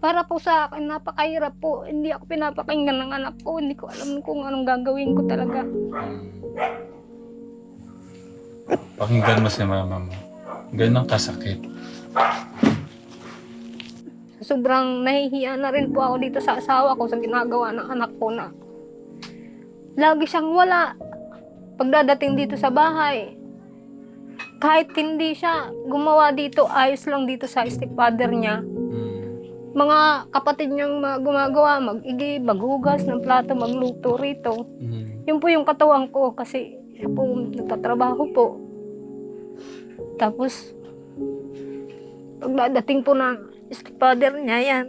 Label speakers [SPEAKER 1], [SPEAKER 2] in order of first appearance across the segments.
[SPEAKER 1] Para po sa akin, napakahirap po. Hindi ako pinapakinggan ng anak ko. Hindi ko alam kung anong gagawin ko talaga.
[SPEAKER 2] Pakinggan mo si mama mo. Ganun kasakit.
[SPEAKER 1] Sobrang nahihiya na rin po ako dito sa asawa ko sa ginagawa ng anak ko na lagi siyang wala. Pagdadating dito sa bahay, kahit hindi siya gumawa dito, ayos lang dito sa stepfather niya. Mga kapatid niyang gumagawa, mag-igi, maghugas ng plato, magluto rito. Yun po yung katawan ko kasi siya po nagtatrabaho po. Tapos, pagdadating po ng stepfather niya, yan.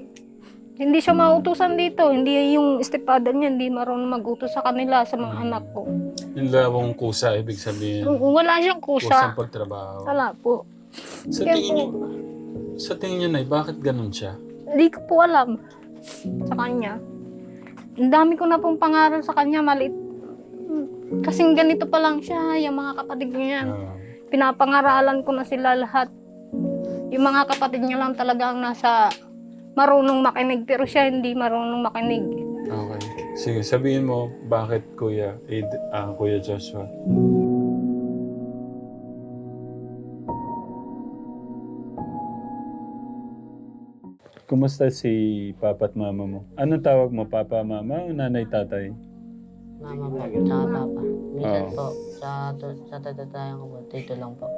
[SPEAKER 1] Hindi siya mautusan dito. Hindi yung stepfather niya, hindi marunong magutos sa kanila, sa mga anak ko.
[SPEAKER 2] Yung lawang kusa, ibig sabihin.
[SPEAKER 1] Kung wala siyang
[SPEAKER 2] Kusang
[SPEAKER 1] kusa,
[SPEAKER 2] pagtrabaho.
[SPEAKER 1] wala po.
[SPEAKER 2] Sa
[SPEAKER 1] Kaya
[SPEAKER 2] tingin niyo,
[SPEAKER 1] po,
[SPEAKER 2] sa tingin niyo, Nay, bakit ganun siya?
[SPEAKER 1] Hindi ko po alam sa kanya. Ang dami ko na pong pangaral sa kanya, maliit. Kasing ganito pa lang siya, yung mga kapatid niya.
[SPEAKER 2] Ah,
[SPEAKER 1] pinapangaralan ko na sila lahat. Yung mga kapatid niya lang talaga ang nasa marunong makinig, pero siya hindi marunong makinig.
[SPEAKER 2] okay. Sige, sabihin mo, bakit Kuya, Aid, ah, Kuya Joshua? Kumusta si Papa at Mama mo? Anong tawag mo? Papa, Mama o Nanay, Tatay?
[SPEAKER 3] Mama po, tsaka papa. Minsan
[SPEAKER 2] Oo.
[SPEAKER 3] po, sa, to- sa tatatayan ko po, tito lang po.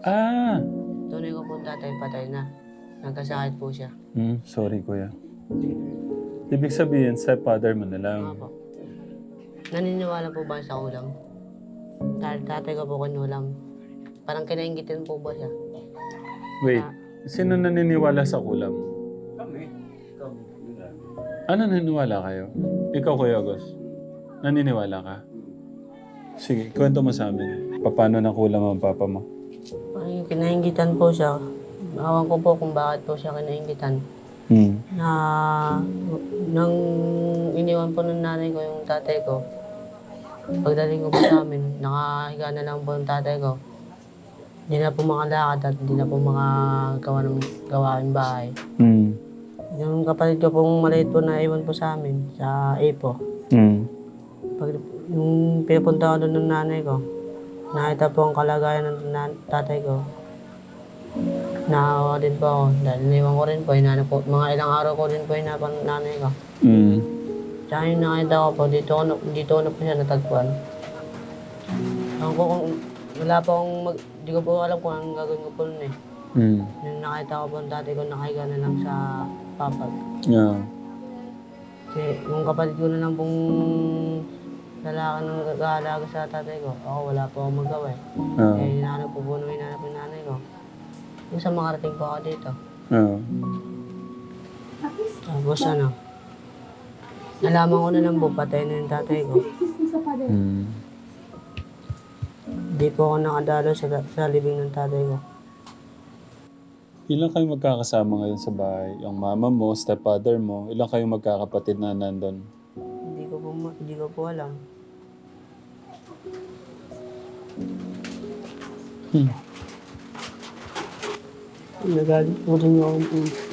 [SPEAKER 2] Ah!
[SPEAKER 3] Tunay ko po tatay patay na. Nagkasakit po siya.
[SPEAKER 2] Hmm, sorry, Kuya. Ibig sabihin, stepfather mo na lang.
[SPEAKER 3] Mga po. Naniniwala po ba sa ulam? Ta- tatay ko po kinulam. Parang kinaingitin po ba siya?
[SPEAKER 2] Wait, sino naniniwala sa kulam? Ano naniniwala kayo? Ikaw, Kuya Agos. Naniniwala ka? Sige, kwento mo sa amin. Paano na kulam ang papa mo?
[SPEAKER 3] Parang kinaingitan po siya. Awan ko po kung bakit po siya kinaingitan.
[SPEAKER 2] Hmm.
[SPEAKER 3] Na nang iniwan po ng nanay ko yung tatay ko, pagdating ko po sa amin, nakahiga na lang po yung tatay ko. Hindi na po makalakad at hindi na po makagawa ng gawain bahay.
[SPEAKER 2] Hmm.
[SPEAKER 3] Yung kapatid ko pong maliit po na iwan po sa amin, sa Apo.
[SPEAKER 2] Hmm.
[SPEAKER 3] Pag yung pinapunta ko doon ng nanay ko, nakita po ang kalagayan ng nan- tatay ko. Naawa din po ako dahil iniwan ko rin po, po, mga ilang araw ko din po hinapan ng nanay ko.
[SPEAKER 2] Hmm.
[SPEAKER 3] Tsaka yung nakita ko po, dito ko na, dito ko na po siya natagpuan. Ewan ko kung, wala po akong, mag, di ko po alam kung anong gagawin ko po nun eh.
[SPEAKER 2] Hmm.
[SPEAKER 3] Yung nakita ko po ang tatay ko, nakahiga na lang sa papag.
[SPEAKER 2] Yeah.
[SPEAKER 3] Kasi yung kapatid ko na lang pong lalaki na nag-aalaga sa tatay ko, ako wala po akong magawa eh.
[SPEAKER 2] Ah.
[SPEAKER 3] Eh, hinahanap ko po nung hinahanap yung nanay ko. Yung sa makarating po ako dito.
[SPEAKER 2] Ah.
[SPEAKER 3] Tapos ano, nalaman ko na lang po, patay na yung tatay ko.
[SPEAKER 2] Hmm.
[SPEAKER 3] Hindi po ako nakadalo sa, sa libing ng tatay ko.
[SPEAKER 2] Ilan kayo magkakasama ngayon sa bahay? Yung mama mo, stepfather mo, ilan kayong magkakapatid na nandun?
[SPEAKER 3] Hindi ko po, ma- hindi ko po alam.
[SPEAKER 2] Hmm.
[SPEAKER 3] Nagalit po rin ako.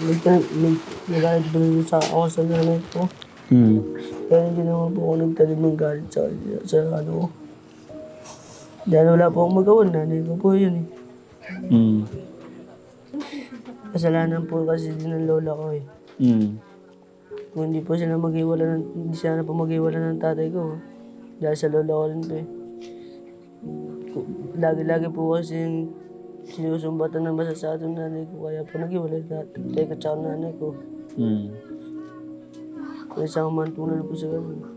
[SPEAKER 3] Nag- nag- Nagalit po rin sa ako sa nanay ko.
[SPEAKER 2] Hmm.
[SPEAKER 3] Kaya hindi naman po ako nagtalim ng galit sa, sa ano ko. Dahil wala po akong magawa, nanay ko po yun eh.
[SPEAKER 2] Hmm.
[SPEAKER 3] Kasalanan po kasi din ng lola ko eh.
[SPEAKER 2] Hmm.
[SPEAKER 3] Kung hindi po sila maghiwala ng, hindi sana po maghiwala ng tatay ko. Dahil sa lola ko rin to eh. Lagi-lagi po kasi yung sinusumbatan ng basa sa ating nanay ko. Kaya po naghiwalay na tatay ko tsaka nanay ko.
[SPEAKER 2] Hmm.
[SPEAKER 3] Kaya sa mantunan po sa ganun.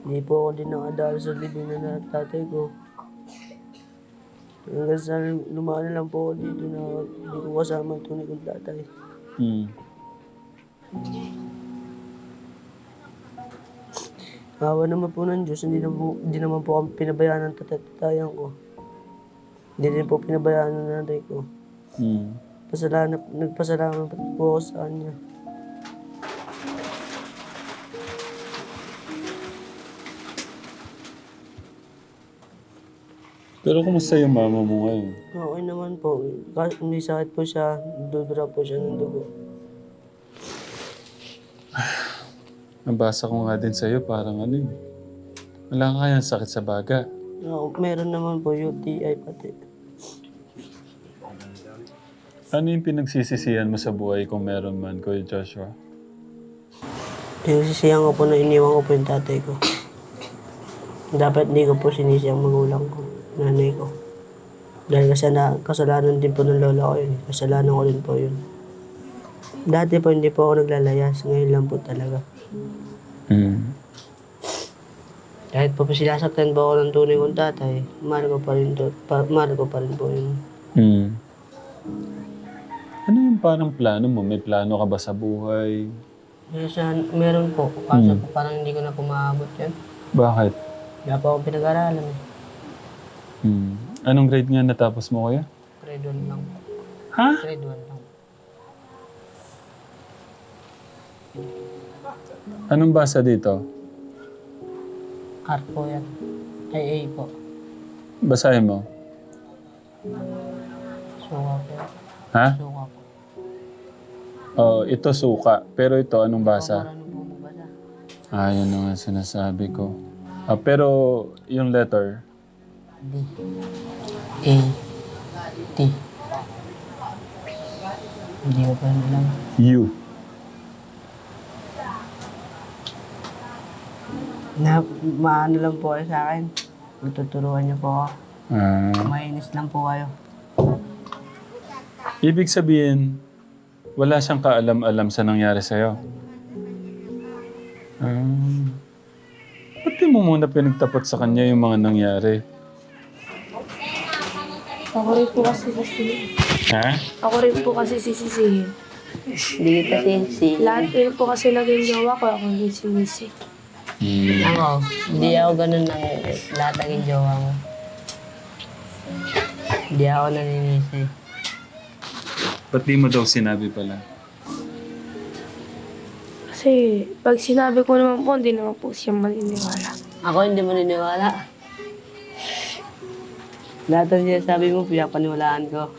[SPEAKER 3] Hindi po ako din nakadalo sa libing na na tatay ko. Hanggang sa lumaan na lang po ako dito na hindi ko kasama yung tunay kong tatay.
[SPEAKER 2] Hmm.
[SPEAKER 3] Awa naman po ng Diyos, hindi, na po, hindi naman po kami pinabayaan ng tatatayan ko. Hindi din po pinabayaan ng nanay ko.
[SPEAKER 2] Hmm.
[SPEAKER 3] Pasalamat, nagpasalamat po ako sa kanya.
[SPEAKER 2] Pero kumusta yung mama mo ngayon?
[SPEAKER 3] Okay naman po. Kasi may sakit po siya, dudura po siya ng dugo.
[SPEAKER 2] Nabasa ko nga din sa'yo, parang ano eh. Wala ka kayang sakit sa baga.
[SPEAKER 3] Oo, meron naman po UTI pati.
[SPEAKER 2] Ano yung pinagsisisihan mo sa buhay kung meron man, Kuya Joshua?
[SPEAKER 3] Pinagsisihan ko po na iniwan ko po yung tatay ko. Dapat hindi ko po sinisi ang magulang ko, nanay ko. Dahil kasi na, kasalanan din po ng lola ko yun. Kasalanan ko din po yun. Dati po hindi po ako naglalayas. Ngayon lang po talaga.
[SPEAKER 2] Hmm.
[SPEAKER 3] Kahit po po sinasaktan po ako ng tunay kong tatay, mahal ko pa rin, to, pa, mahal ko pa rin po yun.
[SPEAKER 2] Hmm. Ano yung parang plano mo? May plano ka ba sa buhay?
[SPEAKER 3] Minsan, meron po. Kaso po parang hindi ko na po maabot yan.
[SPEAKER 2] Bakit?
[SPEAKER 3] Kaya po ako pinag-aralan eh.
[SPEAKER 2] Hmm. Anong grade nga natapos mo, Kuya?
[SPEAKER 3] Grade 1 lang.
[SPEAKER 2] Ha?
[SPEAKER 3] Grade 1 lang.
[SPEAKER 2] Anong basa dito?
[SPEAKER 3] Art po yan. Ay, A po.
[SPEAKER 2] Basahin mo.
[SPEAKER 3] Suka po.
[SPEAKER 2] Ha?
[SPEAKER 3] Suka po.
[SPEAKER 2] Oh, ito suka. Pero ito, anong basa?
[SPEAKER 3] Ano po magbasa?
[SPEAKER 2] Ah, yun na nga sinasabi ko. Ah, pero yung letter,
[SPEAKER 3] D. A. T. Hindi ko pa rin alam.
[SPEAKER 2] U.
[SPEAKER 3] Na, maano lang po kayo sa akin. Tuturuan niyo po ako.
[SPEAKER 2] Ah,
[SPEAKER 3] Mainis lang po kayo.
[SPEAKER 2] ibig sabihin, wala siyang kaalam-alam sa nangyari sa'yo. Ah. Ba't di mo muna pinagtapat sa kanya yung mga nangyari?
[SPEAKER 4] Ako rin po kasi sisihin.
[SPEAKER 2] Ha?
[SPEAKER 4] Ako rin po kasi sisisihin.
[SPEAKER 3] Hindi kita sinisi.
[SPEAKER 4] Lahat rin po kasi naging jowa ko, ako hindi sinisi.
[SPEAKER 2] Hmm.
[SPEAKER 3] Ako, hindi ako ganun ng lahat ng jowa mo. Hindi ako naninisi.
[SPEAKER 2] Ba't di mo daw sinabi pala?
[SPEAKER 4] Kasi pag sinabi ko naman po, hindi naman po siya maniniwala.
[SPEAKER 3] Ako hindi mo niniwala. Lahat ng sinasabi mo, pinapaniwalaan ko.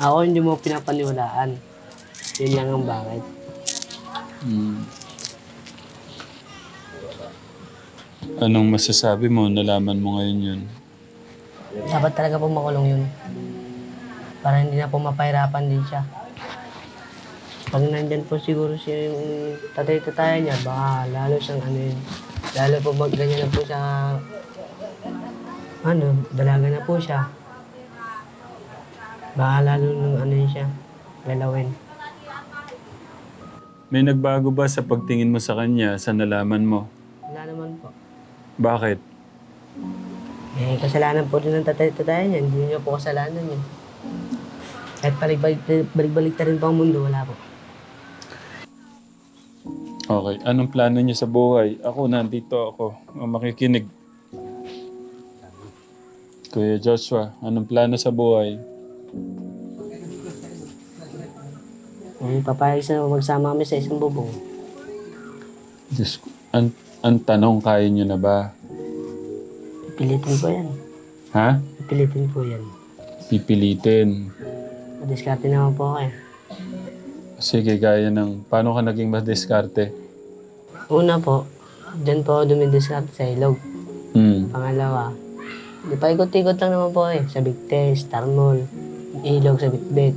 [SPEAKER 3] Ako hindi mo pinapaniwalaan. Yun lang ang bakit.
[SPEAKER 2] Hmm. Anong masasabi mo? Nalaman mo ngayon yun.
[SPEAKER 3] Dapat talaga po makulong yun. Para hindi na po mapahirapan din siya. Pag nandyan po siguro siya yung tatay-tatay niya, baka lalo siyang ano yun. Lalo po mag ganyan na po siya, ano, dalaga na po siya. Baka lalo nung ano yun siya, galawin.
[SPEAKER 2] May nagbago ba sa pagtingin mo sa kanya sa nalaman mo?
[SPEAKER 3] Wala naman po.
[SPEAKER 2] Bakit?
[SPEAKER 3] Eh, kasalanan po din ng tatay-tatay niya, hindi niya po kasalanan yun. Kahit balik-balik, balik-balik na rin po ang mundo, wala po.
[SPEAKER 2] Okay. Anong plano niya sa buhay? Ako, nandito ako. Makikinig. Kuya Joshua, anong plano sa buhay?
[SPEAKER 3] Kung papayag na magsama kami sa isang bubong,
[SPEAKER 2] Diyos ko. Ang, ang tanong, kaya niyo na ba?
[SPEAKER 3] pipilitin ko yan.
[SPEAKER 2] Ha?
[SPEAKER 3] Pipilitin ko yan.
[SPEAKER 2] Pipilitin.
[SPEAKER 3] Madiskarte naman po ako eh.
[SPEAKER 2] Sige, gaya ng... Paano ka naging madiskarte?
[SPEAKER 3] Una po, dyan po ako dumidiskarte sa ilog.
[SPEAKER 2] Hmm.
[SPEAKER 3] Pangalawa, di pa ikot-ikot lang naman po eh. Sa Bigte, Star Mall, ilog sa Bitbit.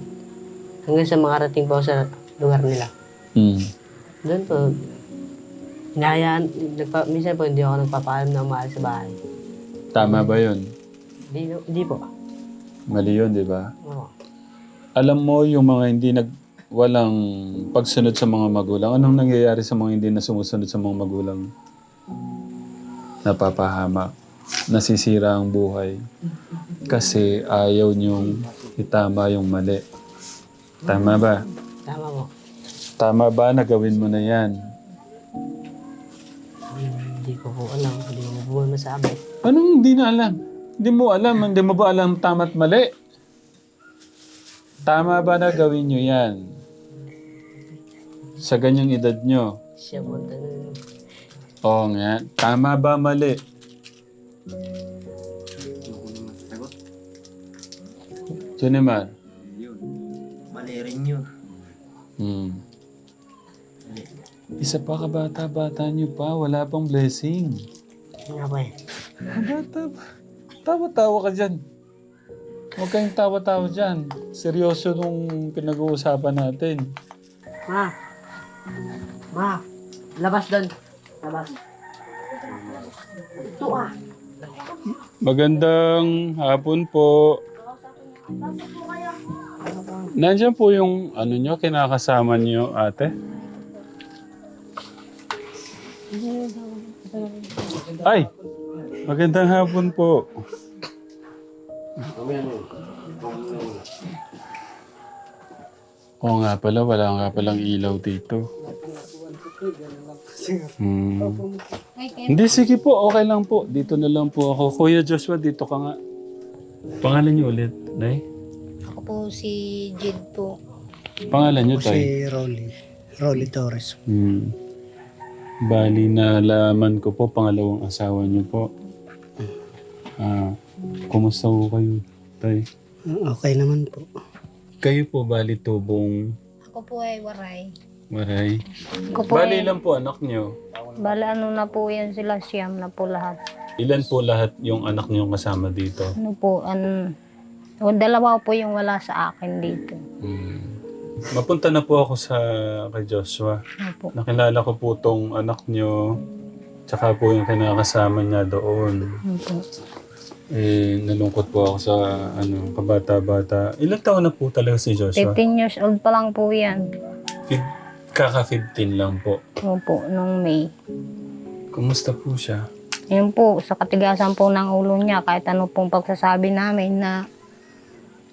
[SPEAKER 3] Hanggang sa makarating po sa lugar nila.
[SPEAKER 2] Hmm.
[SPEAKER 3] Doon po, hinahayaan, nagpa, minsan po hindi ako nagpapaalam na umaalis sa bahay.
[SPEAKER 2] Tama ba yun?
[SPEAKER 3] Hindi, hindi po.
[SPEAKER 2] Mali yun, di ba?
[SPEAKER 3] Oo.
[SPEAKER 2] Alam mo yung mga hindi nag walang pagsunod sa mga magulang. Anong nangyayari sa mga hindi na sumusunod sa mga magulang? Napapahamak. Nasisira ang buhay. Kasi ayaw niyong itama yung mali. Tama ba?
[SPEAKER 3] Tama po.
[SPEAKER 2] Tama ba na gawin mo na yan?
[SPEAKER 3] Hindi ko po alam. Hindi ko po masabi.
[SPEAKER 2] Anong hindi na alam? Hindi mo alam. Hindi mo ba alam tama't mali? Tama ba na gawin niyo yan? Sa ganyang edad niyo?
[SPEAKER 3] Siya po.
[SPEAKER 2] Oo nga. Tama ba mali? Junimar.
[SPEAKER 3] Mali rin yun.
[SPEAKER 2] Hmm. Isa pa kabata-bata niyo pa. Wala pang blessing.
[SPEAKER 3] Nga ba eh?
[SPEAKER 2] Bata ba? Tawa-tawa ka dyan. Huwag kayong tawa-tawa dyan. Seryoso nung pinag-uusapan natin.
[SPEAKER 3] Ma. Ma. Labas doon. Labas. Ito ah.
[SPEAKER 2] Magandang hapon po. Nandiyan po yung ano nyo, kinakasama nyo ate? Ay! Magandang hapon po. Oo nga pala, wala nga palang ilaw dito. Hmm. Hindi, sige po. Okay lang po. Dito na lang po ako. Kuya Joshua, dito ka nga. Pangalan niyo ulit, Nay?
[SPEAKER 1] Ako po si Jid po.
[SPEAKER 2] Pangalan niyo, Tay?
[SPEAKER 5] Si Rolly. Rolly Torres.
[SPEAKER 2] Hmm. Bali na laman ko po, pangalawang asawa niyo po. Ah, kumusta po kayo, Tay?
[SPEAKER 5] Okay naman po.
[SPEAKER 2] Kayo po, bali tubong
[SPEAKER 1] Ako po ay waray.
[SPEAKER 2] Maray.
[SPEAKER 1] Ako po
[SPEAKER 2] Bali
[SPEAKER 1] ay,
[SPEAKER 2] lang po anak niyo.
[SPEAKER 1] bali ano na po yan sila, siyam na po lahat.
[SPEAKER 2] Ilan po lahat yung anak niyo kasama dito?
[SPEAKER 1] Ano po, an, o, dalawa po yung wala sa akin dito.
[SPEAKER 2] Hmm. Mapunta na po ako sa kay Joshua.
[SPEAKER 1] Ano po.
[SPEAKER 2] Nakilala ko po tong anak niyo. Tsaka po yung kinakasama niya doon.
[SPEAKER 1] Ano po.
[SPEAKER 2] Eh, nalungkot po ako sa ano, kabata-bata. Ilang taon na po talaga si Joshua?
[SPEAKER 1] 15 years old pa lang po yan.
[SPEAKER 2] Fif- Kaka-15 lang po.
[SPEAKER 1] Ano po, nung May.
[SPEAKER 2] Kumusta po siya?
[SPEAKER 1] Yun po, sa katigasan po ng ulo niya, kahit ano pong pagsasabi namin na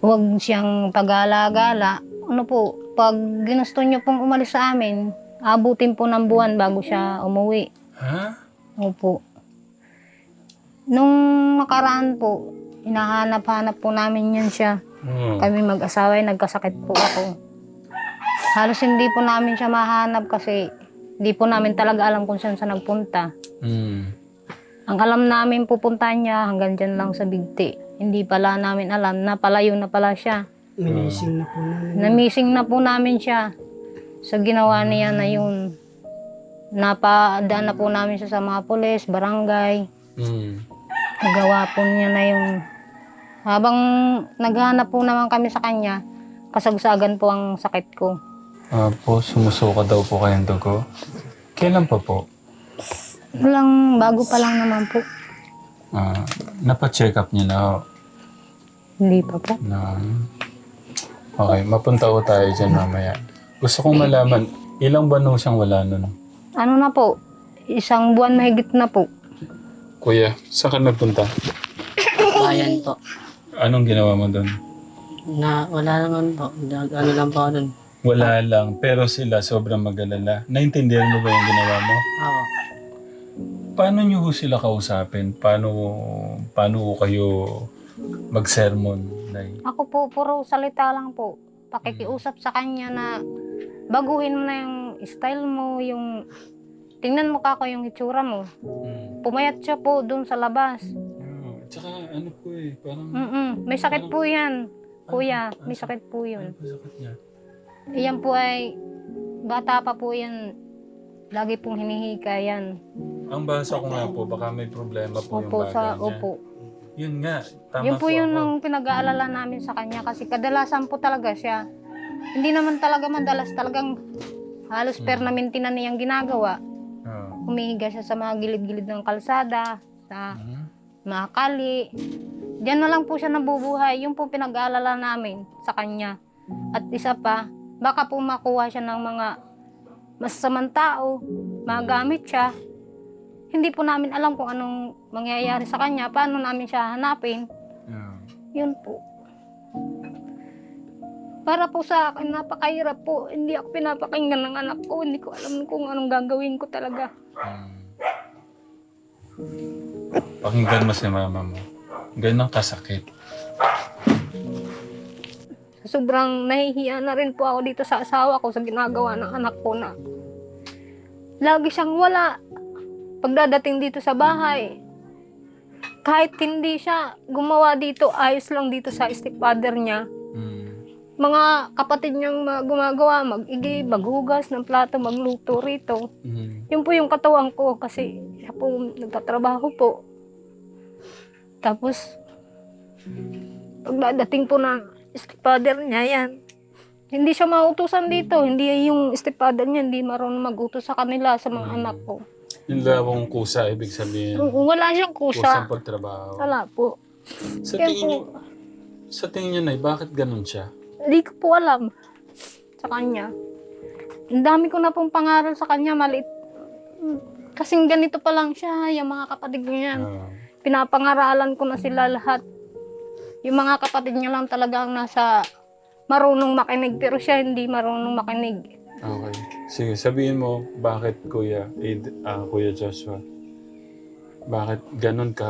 [SPEAKER 1] huwag siyang pag-alagala. Ano po, pag ginusto niyo pong umalis sa amin, abutin po ng buwan bago siya umuwi.
[SPEAKER 2] Ha?
[SPEAKER 1] Opo. Nung nakaraan po, hinahanap-hanap po namin yan siya.
[SPEAKER 2] Hmm.
[SPEAKER 1] Kami mag-asawa ay nagkasakit po ako. Halos hindi po namin siya mahanap kasi hindi po namin talaga alam kung saan siya nagpunta.
[SPEAKER 2] Hmm.
[SPEAKER 1] Ang alam namin pupuntahan niya hanggang dyan lang sa Bigti. Hindi pala namin alam na palayo na pala siya.
[SPEAKER 5] Minising na po namin.
[SPEAKER 1] Na-missing na po namin siya sa ginawa niya na yun. Napadaan na po namin siya sa mga pulis, barangay.
[SPEAKER 2] Hmm.
[SPEAKER 1] Nagawa po niya na yung... Habang naghahanap po naman kami sa kanya, kasagsagan po ang sakit ko.
[SPEAKER 2] Ah, po, sumusuka daw po kayong dugo. Kailan pa po?
[SPEAKER 1] Walang bago pa lang naman po.
[SPEAKER 2] Ah, napa-check up niyo na ho.
[SPEAKER 1] Hindi pa po.
[SPEAKER 2] na... Okay, mapunta ko tayo dyan mamaya. Gusto kong malaman, ilang buwan ho siyang wala nun?
[SPEAKER 1] Ano na po? Isang buwan mahigit na po.
[SPEAKER 2] Kuya, saan ka nagpunta?
[SPEAKER 3] Bayan po.
[SPEAKER 2] Anong ginawa mo doon?
[SPEAKER 3] Na, wala naman po. Nag, ano lang po ako doon.
[SPEAKER 2] Wala lang, pero sila sobrang mag-alala. Naintindihan mo ba yung ginawa mo?
[SPEAKER 3] Ako.
[SPEAKER 2] Paano niyo ho sila kausapin? Paano, paano ho kayo mag-sermon? Nay?
[SPEAKER 1] Ako po, puro salita lang po. Pakikiusap sa kanya na baguhin mo na yung style mo, yung... Tingnan mo kako yung itsura mo.
[SPEAKER 2] Hmm.
[SPEAKER 1] Pumayat siya po doon sa labas.
[SPEAKER 2] Oh, tsaka ano po eh, parang...
[SPEAKER 1] Mm-mm. May sakit po yan. Kuya,
[SPEAKER 2] Ano-
[SPEAKER 1] may sakit po
[SPEAKER 2] Ano
[SPEAKER 1] yun.
[SPEAKER 2] po sakit niya?
[SPEAKER 1] Iyan po ay, bata pa po yan. Lagi pong hinihika yan.
[SPEAKER 2] Ang basa ko nga po, baka may problema po yung
[SPEAKER 1] Opo,
[SPEAKER 2] bagay
[SPEAKER 1] sa,
[SPEAKER 2] niya.
[SPEAKER 1] opo.
[SPEAKER 2] Yun nga, tama
[SPEAKER 1] Yun po yun
[SPEAKER 2] ako.
[SPEAKER 1] ang pinag-aalala namin sa kanya kasi kadalasan po talaga siya. Hindi naman talaga madalas talagang halos
[SPEAKER 2] Hmm.
[SPEAKER 1] permanente na niyang ginagawa.
[SPEAKER 2] Ah.
[SPEAKER 1] Humihiga siya sa mga gilid-gilid ng kalsada, sa
[SPEAKER 2] Mhm.
[SPEAKER 1] mga kali. Diyan na lang po siya nabubuhay. Yung po pinag-aalala namin sa kanya. At isa pa, baka po makuha siya ng mga masasamang tao, magamit siya. Hindi po namin alam kung anong mangyayari sa kanya, paano namin siya hanapin.
[SPEAKER 2] Yeah.
[SPEAKER 1] Yun po. Para po sa akin, napakahirap po. Hindi ako pinapakinggan ng anak ko. Hindi ko alam kung anong gagawin ko talaga.
[SPEAKER 2] Mm. Pakinggan mo si mama mo. Ganang kasakit.
[SPEAKER 1] Sobrang nahihiya na rin po ako dito sa asawa ko sa ginagawa ng anak ko na lagi siyang wala. Pagdadating dito sa bahay, kahit hindi siya gumawa dito, ayos lang dito sa stepfather niya.
[SPEAKER 2] Mm.
[SPEAKER 1] mga kapatid niyang ma- gumagawa, mag-igi, maghugas ng plato, magluto rito.
[SPEAKER 2] Mm.
[SPEAKER 1] Yun po yung katawan ko kasi siya po nagtatrabaho po. Tapos, pagdating po ng stepfather niya, yan. Hindi siya mautusan dito. Hindi yung stepfather niya, hindi marunong mag-utos sa kanila, sa mga
[SPEAKER 2] Mm.
[SPEAKER 1] anak ko.
[SPEAKER 2] Yung labong kusa, ibig sabihin.
[SPEAKER 1] Wala siyang
[SPEAKER 2] Kusang
[SPEAKER 1] kusa.
[SPEAKER 2] pagtrabaho.
[SPEAKER 1] Wala po.
[SPEAKER 2] Sa
[SPEAKER 1] Kaya
[SPEAKER 2] tingin niyo,
[SPEAKER 1] po,
[SPEAKER 2] sa tingin niyo, Nay, bakit ganun siya?
[SPEAKER 1] Hindi ko po alam sa kanya. Ang dami ko na pong pangaral sa kanya, maliit. Kasing ganito pa lang siya, yung mga kapatid niya.
[SPEAKER 2] Ah.
[SPEAKER 1] Pinapangaralan ko na sila lahat. Yung mga kapatid niya lang talagang nasa marunong makinig, pero siya hindi marunong makinig.
[SPEAKER 2] Okay. Sige, sabihin mo, bakit Kuya, Ed, ah, Kuya Joshua? Bakit ganun ka,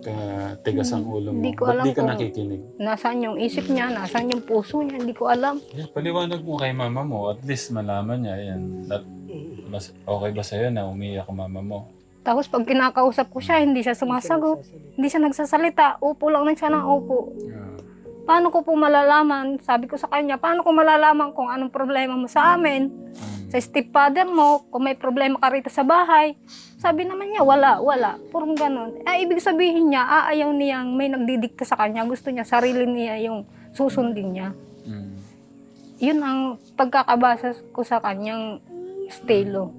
[SPEAKER 2] ka tigas ang ulo mo?
[SPEAKER 1] Hindi ko
[SPEAKER 2] Ba't
[SPEAKER 1] alam
[SPEAKER 2] di ka
[SPEAKER 1] kung-
[SPEAKER 2] nakikinig?
[SPEAKER 1] Nasaan yung isip niya, nasaan yung puso niya, hindi ko alam.
[SPEAKER 2] Yeah, paliwanag mo kay mama mo, at least malaman niya, yan, mas, okay ba sa'yo na umiyak ang mama mo?
[SPEAKER 1] Tapos pag kinakausap ko siya, hindi siya sumasagot. Hindi siya nagsasalita. Upo lang na siya ng upo.
[SPEAKER 2] Yeah.
[SPEAKER 1] Paano ko po malalaman? Sabi ko sa kanya, paano ko malalaman kung anong problema mo sa amin?
[SPEAKER 2] Mm.
[SPEAKER 1] Sa stepfather mo, kung may problema ka rito sa bahay. Sabi naman niya, wala, wala. Purong ganun. Eh, ibig sabihin niya, aayaw niyang may nagdidikta sa kanya. Gusto niya, sarili niya yung susundin niya. Yun ang pagkakabasa ko sa kanyang estilo.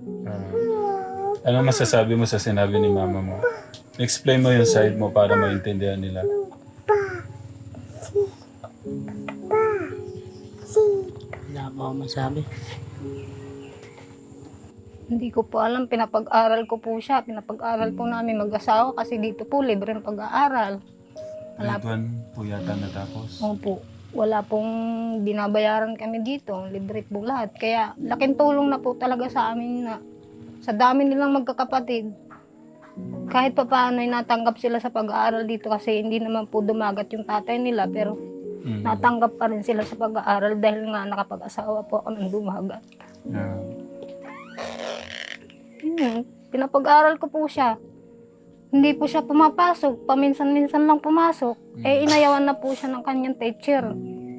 [SPEAKER 2] Ano masasabi mo sa sinabi ni mama mo? Explain mo yung side mo para maintindihan nila.
[SPEAKER 3] Wala po ako masabi.
[SPEAKER 1] Hindi ko po alam, pinapag-aral ko po siya. Pinapag-aral po namin mag-asawa kasi dito po libre ang pag-aaral. Wala
[SPEAKER 2] Grade one po yata natapos.
[SPEAKER 1] Opo. Wala pong binabayaran kami dito. Libre po lahat. Kaya laking tulong na po talaga sa amin na sa dami nilang magkakapatid. Kahit pa paano ay natanggap sila sa pag-aaral dito kasi hindi naman po dumagat yung tatay nila pero
[SPEAKER 2] Mm.
[SPEAKER 1] natanggap pa rin sila sa pag-aaral dahil nga nakapag-asawa po ako ng dumagat.
[SPEAKER 2] Yeah.
[SPEAKER 1] Yun, pinapag-aral ko po siya. Hindi po siya pumapasok, paminsan-minsan lang pumasok. Eh, inayawan na po siya ng kanyang teacher.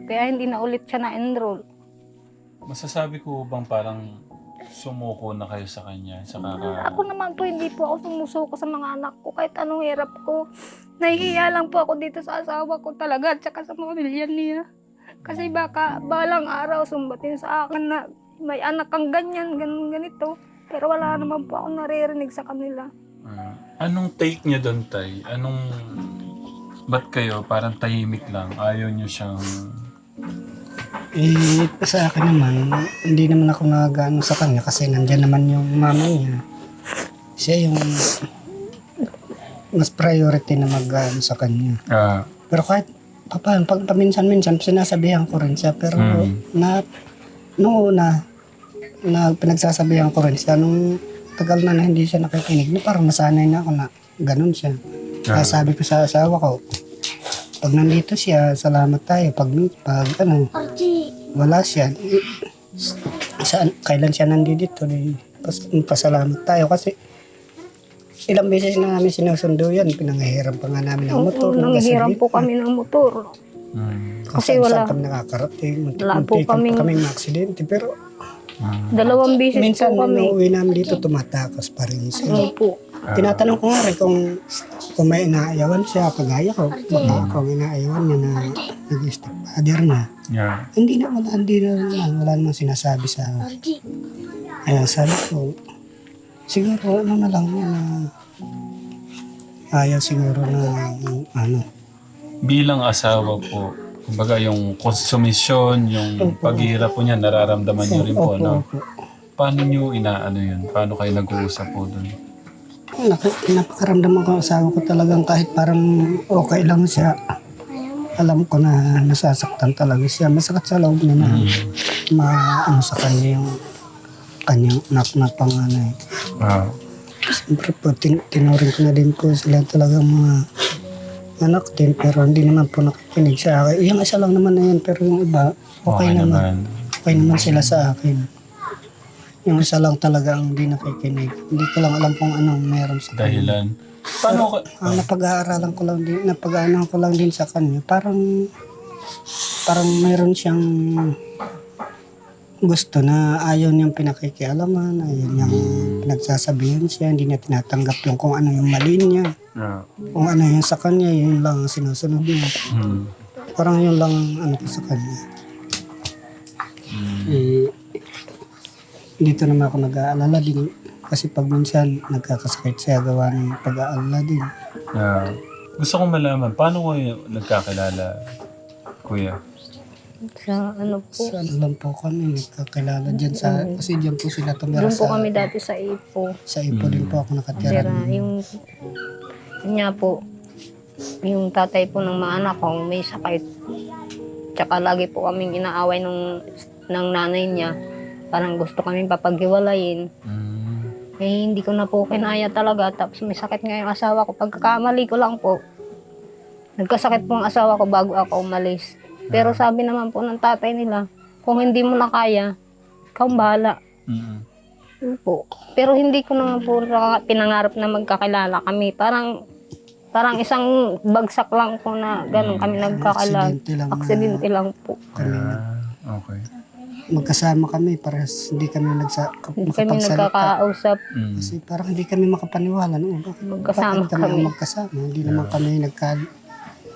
[SPEAKER 1] Kaya hindi na ulit siya na-enroll.
[SPEAKER 2] Masasabi ko bang parang sumuko na kayo sa kanya sa kaka...
[SPEAKER 1] Ako naman po, hindi po ako sumusuko sa mga anak ko. Kahit anong hirap ko. Nahihiya lang po ako dito sa asawa ko talaga at saka sa pamilya niya. Kasi baka balang araw sumbatin sa akin na may anak kang ganyan, ganun, ganito. Pero wala naman po ako naririnig sa kanila.
[SPEAKER 2] Ah, anong take niya doon, Tay? Anong... Ba't kayo parang tahimik lang? Ayaw niyo siyang...
[SPEAKER 5] Eh, sa akin naman, hindi naman ako nagano sa kanya kasi nandyan naman yung mama niya. Siya yung mas priority na mag sa kanya.
[SPEAKER 2] Ah,
[SPEAKER 5] Pero kahit paano, pag paminsan-minsan, sinasabihan ko rin siya. Pero
[SPEAKER 2] Mm.
[SPEAKER 5] na, noong una, na pinagsasabihan ko rin siya, nung tagal na na hindi siya nakikinig, na parang nasanay na ako na ganun siya. Kaya
[SPEAKER 2] ah,
[SPEAKER 5] sabi ko sa asawa ko, pag nandito siya, salamat tayo. Pag, pag ano, wala siya, saan, kailan siya nandito, di, pas, pasalamat tayo. Kasi ilang beses na namin sinusundo yan, pinangahiram pa nga namin ng motor.
[SPEAKER 1] Oo,
[SPEAKER 5] gasolina.
[SPEAKER 1] po kami ng motor.
[SPEAKER 2] mm,
[SPEAKER 5] Kung
[SPEAKER 1] Kasi
[SPEAKER 5] saan-
[SPEAKER 1] wala-
[SPEAKER 5] saan kami nakakarating.
[SPEAKER 1] Wala po
[SPEAKER 5] pa kami aksidente. Pero
[SPEAKER 2] ah,
[SPEAKER 1] Dalawang beses
[SPEAKER 5] minsan
[SPEAKER 1] po kami.
[SPEAKER 5] nung uwi namin dito, tumatakas pa rin siya.
[SPEAKER 1] Oo po.
[SPEAKER 2] Ah,
[SPEAKER 5] Tinatanong ko nga rin kung, kung may inaayawan siya, kagaya ko. Baka kung inaayawan niya na nag-stepfather niya.
[SPEAKER 2] yeah.
[SPEAKER 5] Hindi na, wala, hindi na wala namang sinasabi sa Ayan, sabi ko, siguro ano na lang yan na ayaw siguro na ano.
[SPEAKER 2] Bilang asawa po, kumbaga yung konsumisyon, yung paghihirap po niya, nararamdaman niyo rin po, no?
[SPEAKER 5] opo.
[SPEAKER 2] Paano niyo inaano yun? Paano kayo nag-uusap po doon?
[SPEAKER 5] Nak- napakaramdaman ko ang asawa ko talagang kahit parang okay lang siya. Alam ko na nasasaktan talaga siya. Masakit sa loob niya na maano sa kanya yung kanyang anak na panganay.
[SPEAKER 2] Ah,
[SPEAKER 5] Siyempre po, tin- tinuring ko na din po sila talagang mga anak din pero hindi naman po nakikinig sa akin. Yung isa lang naman na yan pero yung iba okay, naman. Okay naman sila sa akin. Yung isa lang talaga ang hindi nakikinig. Hindi ko lang alam kung anong meron sa kanya.
[SPEAKER 2] Dahilan. Paano ka...
[SPEAKER 5] Ang napag-aaralan ko lang din, napag-aaralan ko lang din sa kanya, parang parang mayroon siyang gusto na ayaw niyang pinakikialaman, ayaw niyang pinagsasabihan siya, hindi niya tinatanggap yung kung ano yung mali niya,
[SPEAKER 2] Ah.
[SPEAKER 5] kung ano yung sa kanya, yun lang ang sinusunod niya.
[SPEAKER 2] Mm.
[SPEAKER 5] Parang yun lang ang ano ko sa kanya.
[SPEAKER 2] Mm.
[SPEAKER 5] Eh, dito naman ako nag-aalala din kasi pag minsan nagkakasakit siya gawa ng pag-aalala din.
[SPEAKER 2] Ah. Gusto kong malaman, paano kayo nagkakilala, kuya?
[SPEAKER 1] Sa ano po.
[SPEAKER 5] Sa ano lang po kami nagkakilala dyan sa, kasi dyan po sila tumira
[SPEAKER 1] Doon po
[SPEAKER 5] sa,
[SPEAKER 1] kami dati sa Ipo.
[SPEAKER 5] sa Ipo din po ako nakatira.
[SPEAKER 1] Sira, yung, yun nga po, yung tatay po ng mga anak ko may sakit. Tsaka lagi po kaming inaaway nung, ng nanay niya. Parang gusto kaming papaghiwalayin.
[SPEAKER 2] Mm.
[SPEAKER 1] Eh, hindi ko na po kinaya talaga. Tapos may sakit nga yung asawa ko. Pagkakamali ko lang po, nagkasakit po ang asawa ko bago ako umalis. Pero sabi naman po ng tatay nila, kung hindi mo na kaya, ikaw ang bahala.
[SPEAKER 2] Mm.
[SPEAKER 1] Yun po. Pero hindi ko naman po na- pinangarap na magkakilala kami. Parang parang isang bagsak lang po na ganun kami nagkakilala.
[SPEAKER 5] Aksidente lang na
[SPEAKER 1] Aksidente lang po.
[SPEAKER 5] kami
[SPEAKER 2] Ah, okay.
[SPEAKER 5] Magkasama kami parehas hindi kami nagsa,
[SPEAKER 1] Hindi kami nagkakausap.
[SPEAKER 2] Mm.
[SPEAKER 5] Kasi parang hindi kami makapaniwala. No? Bakit,
[SPEAKER 1] Magkasama
[SPEAKER 5] bakit kami,
[SPEAKER 1] kami.
[SPEAKER 5] magkasama? Hindi naman kami nagka,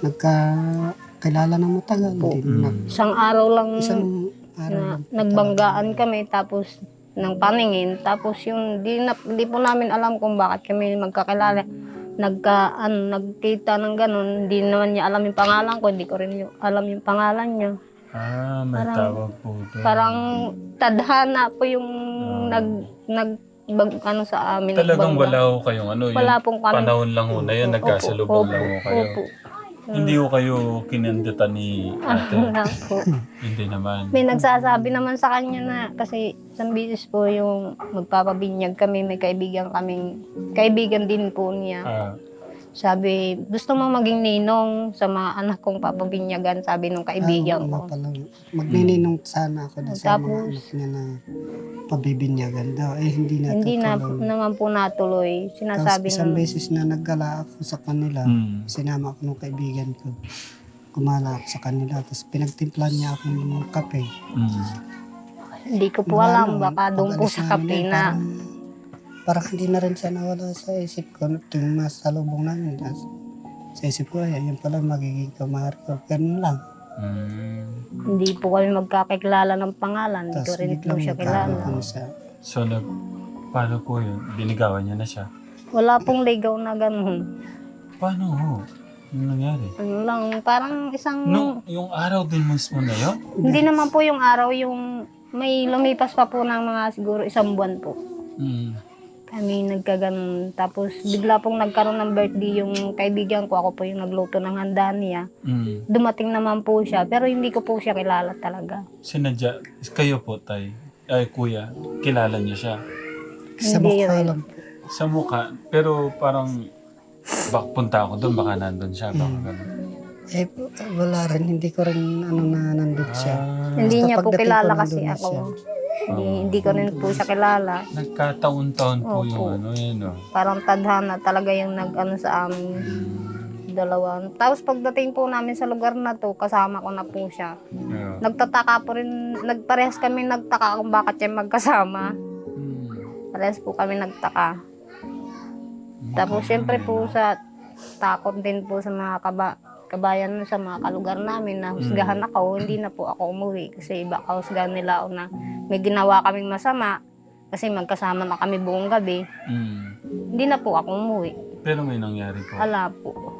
[SPEAKER 5] nagkakilala ng matagal. Hindi na,
[SPEAKER 1] Isang araw lang
[SPEAKER 5] isang araw
[SPEAKER 1] na
[SPEAKER 5] lang.
[SPEAKER 1] nagbanggaan kami tapos ng paningin tapos yung di, na, di po namin alam kung bakit kami magkakilala nagka ano, nagkita ng ganun hindi naman niya alam yung pangalan ko hindi ko rin yung, alam yung pangalan niya
[SPEAKER 2] Ah, may
[SPEAKER 1] Parang-
[SPEAKER 2] tawag po doon.
[SPEAKER 1] parang tadhana po yung nag nag bag, ano sa amin
[SPEAKER 2] Talagang
[SPEAKER 1] nagbangga.
[SPEAKER 2] wala ho kayong ano,
[SPEAKER 1] wala
[SPEAKER 2] yung
[SPEAKER 1] pong kami
[SPEAKER 2] panahon lang ho na yun, nagkasalubong
[SPEAKER 1] Opo,
[SPEAKER 2] lang ho kayo.
[SPEAKER 1] opo.
[SPEAKER 2] Hindi ho kayo kinandutan ni ate.
[SPEAKER 1] Wala po.
[SPEAKER 2] Hindi naman.
[SPEAKER 1] May nagsasabi naman sa kanya na kasi isang bisis po yung magpapabinyag kami, may kaibigan kaming, kaibigan din po niya.
[SPEAKER 2] Ah,
[SPEAKER 1] Sabi, gusto mo maging ninong sa mga anak kong papabinyagan, sabi nung kaibigan
[SPEAKER 5] Ah,
[SPEAKER 1] ko.
[SPEAKER 5] pala, magnininong sana ako na sa
[SPEAKER 1] Tapos-
[SPEAKER 5] mga anak niya na pabibinyagan daw. Eh, hindi na
[SPEAKER 1] Hindi na naman po natuloy.
[SPEAKER 5] Tapos
[SPEAKER 1] Sinasabi
[SPEAKER 5] isang
[SPEAKER 1] ng,
[SPEAKER 5] beses na naggala ako sa kanila,
[SPEAKER 2] mm.
[SPEAKER 5] sinama ako ng kaibigan ko. Kumala ako sa kanila, tapos pinagtimplan niya ako ng kape.
[SPEAKER 2] Mm.
[SPEAKER 1] hindi ko po alam, baka doon po sa kape
[SPEAKER 5] yun,
[SPEAKER 1] na,
[SPEAKER 5] Parang, hindi na rin siya nawala sa isip ko. Tuwing masalubong namin, tas, sa isip ko, ay, ayun pala magiging kamari ko. Ganun lang.
[SPEAKER 2] Mm.
[SPEAKER 1] hindi po kami magkakilala ng pangalan. Hindi ko rin po siya kilala.
[SPEAKER 5] kami sa
[SPEAKER 2] So, nag, paano po yun? Binigawan niya na siya.
[SPEAKER 1] Wala pong ligaw na ganun.
[SPEAKER 2] Paano ho? Ano nangyari?
[SPEAKER 1] Ano lang, parang isang...
[SPEAKER 2] No, yung araw din mismo na yun?
[SPEAKER 1] Hindi naman po yung araw, yung may lumipas pa po ng mga siguro isang buwan po.
[SPEAKER 2] Mm.
[SPEAKER 1] Kami nagkaganon. Tapos bigla pong nagkaroon ng birthday yung kaibigan ko. Ako po yung nagluto ng handa niya.
[SPEAKER 2] Mm.
[SPEAKER 1] Dumating naman po siya. Pero hindi ko po siya kilala talaga.
[SPEAKER 2] Sinadya, kayo po, tay, ay kuya, kilala niya siya.
[SPEAKER 5] sa
[SPEAKER 1] Hindi
[SPEAKER 5] mukha lang.
[SPEAKER 2] Sa mukha, pero parang, bak punta ako doon, baka nandun siya, baka
[SPEAKER 1] Hmm.
[SPEAKER 2] ganun.
[SPEAKER 5] Eh, wala rin. Hindi ko rin ano na nandun siya.
[SPEAKER 2] Ah,
[SPEAKER 1] Hindi
[SPEAKER 5] Basta
[SPEAKER 1] niya po
[SPEAKER 5] pagdating
[SPEAKER 1] kilala
[SPEAKER 5] ko,
[SPEAKER 1] kasi
[SPEAKER 5] na
[SPEAKER 1] ako.
[SPEAKER 5] siya.
[SPEAKER 1] Hindi, hindi ko rin po siya kilala.
[SPEAKER 2] nagkataon-taon po
[SPEAKER 1] Opo.
[SPEAKER 2] yung ano yun, oh.
[SPEAKER 1] Parang tadhana talaga yung nag-ano sa amin. Dalawa. Tapos pagdating po namin sa lugar na to, kasama ko na po siya.
[SPEAKER 2] Yeah.
[SPEAKER 1] Nagtataka po rin, nagparehas kami nagtaka kung bakit siya magkasama.
[SPEAKER 2] Mm.
[SPEAKER 1] Parehas po kami nagtaka. Tapos syempre po sa takot din po sa mga kaba, kabayan sa mga kalugar namin na husgahan ako, hindi na po ako umuwi kasi baka husgahan nila ako na may ginawa kaming masama kasi magkasama na kami buong gabi.
[SPEAKER 2] Mm.
[SPEAKER 1] Hindi na po ako umuwi.
[SPEAKER 2] Pero may nangyari po.
[SPEAKER 1] Ala po.